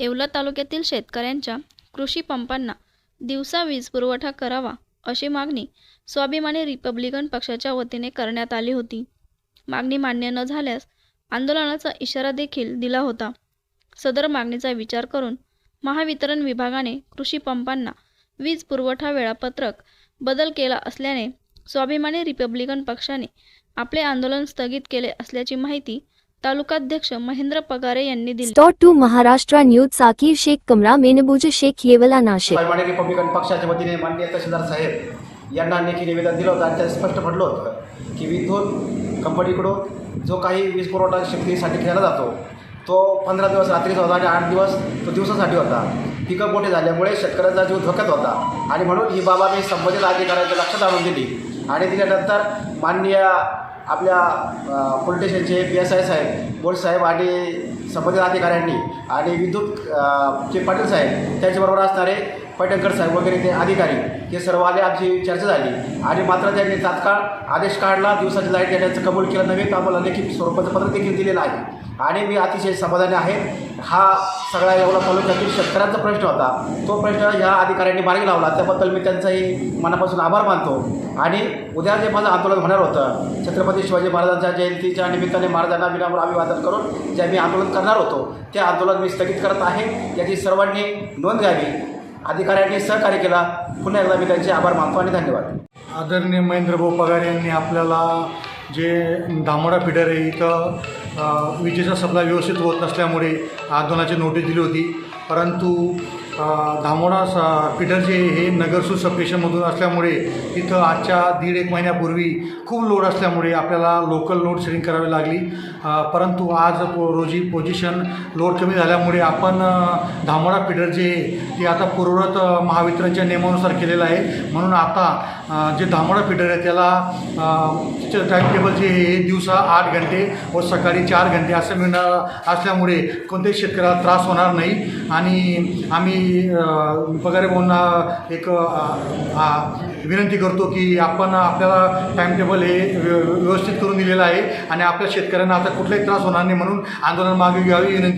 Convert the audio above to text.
येवला तालुक्यातील शेतकऱ्यांच्या कृषी पंपांना दिवसा वीज पुरवठा करावा अशी मागणी स्वाभिमानी रिपब्लिकन पक्षाच्या वतीने करण्यात आली होती. मागणी मान्य न झाल्यास आंदोलनाचा इशारा देखील दिला होता. सदर मागणीचा विचार करून महावितरण विभागाने कृषी पंपांना वीज पुरवठा वेळापत्रक बदल केला असल्याने स्वाभिमानी रिपब्लिकन पक्षाने आपले आंदोलन स्थगित केले असल्याची माहिती तालुकाध्यक्ष महेंद्र पगारे यांनी दिली. स्टॉट टू महाराष्ट्र न्यूज साकीर शेख कमरा मेनबूज शेख येवला नाशिक. रिपब्लिकन पक्षाच्या वतीने माननीय तहसीलदार साहेब यांना लेखी निवेदन दिलं होतं आणि त्यात स्पष्ट म्हटलं होतं की विद्युत कंपनीकडून जो काही वीज पुरवठा शक्तीसाठी केला जातो तो पंधरा दिवस रात्रीचा होता आणि आठ दिवस तो दिवसासाठी होता. पिकं मोठे झाल्यामुळे शेतकऱ्याचा जीव धोक्यात होता आणि म्हणून ही बाबा मी संबंधित अधिकाऱ्यांच्या लक्षात आणून दिली. आणि दिल्यानंतर माननीय आपल्या अ, पोलीस स्टेशनचे पी एस आय साहेब बोल साहेब आणि संबंधित अधिकाऱ्यांनी आणि विद्युत जे पाटील साहेब त्यांच्याबरोबर असणारे पैठणकर साहेब वगैरे ते अधिकारी हे सर्व आले आमची चर्चा झाली. आणि मात्र त्यांनी तात्काळ आदेश काढला दिवसाची लाइट देण्याचं कबूल केलं नव्हे तर आम्हाला लेखी स्वरूपाचं पत्र देखील दिलेलं आहे. आणि मी अतिशय समाधानी आहे. हा सगळा एवढा तालुक्यातील शेतकऱ्यांचा प्रश्न होता. तो प्रश्न ह्या अधिकाऱ्यांनी मार्गी लावला. त्याबद्दल मी त्यांचाही मनापासून आभार मानतो. आणि उद्या जे माझं आंदोलन होणार होतं छत्रपती शिवाजी महाराजांच्या जयंतीच्या निमित्ताने महाराजांना विनामूळ अभिवादन करून जे मी आंदोलन करणार होतो ते आंदोलन मी स्थगित करत आहे. याची सर्वांनी नोंद घ्यावी. अधिकाऱ्यांनी सहकार्य केला. पुन्हा एकदा मी त्यांचे आभार मानतो आणि धन्यवाद. आदरणीय महेंद्रभाऊ पगार यांनी आपल्याला जे दामोडा फिडर आहे इथं विजेचा सप्लाय व्यवस्थित होत नसल्यामुळे आंदोलनाची नोटीस दिली होती. परंतु धामोडा स पिठरचे हे नगरसूर सबस्टेशनमधून असल्यामुळे तिथं आजच्या दीड एक महिन्यापूर्वी खूप लोड असल्यामुळे आपल्याला लोकल लोड शेडिंग करावी लागली. परंतु आज पो रोजी पोझिशन लोड कमी झाल्यामुळे आपण धामोडा फिडर जे ते आता पूर्वत महावितरणच्या नियमानुसार केलेलं आहे. म्हणून आता जे धामोडा फिडर आहे त्याला टाईम टेबल जे हे दिवसा आठ घंटे व सकाळी चार घंटे असं मिळणार असल्यामुळे कोणत्याही शेतकऱ्याला त्रास होणार नाही. आणि आम्ही पगारे भाऊंना एक विनंती करतो की आपण आपल्याला टाईम टेबल हे व्यवस्थित करून दिलेलं आहे आणि आपल्या शेतकऱ्यांना आता कुठलाही त्रास होणार नाही म्हणून आंदोलन मागे घ्यावी विनंती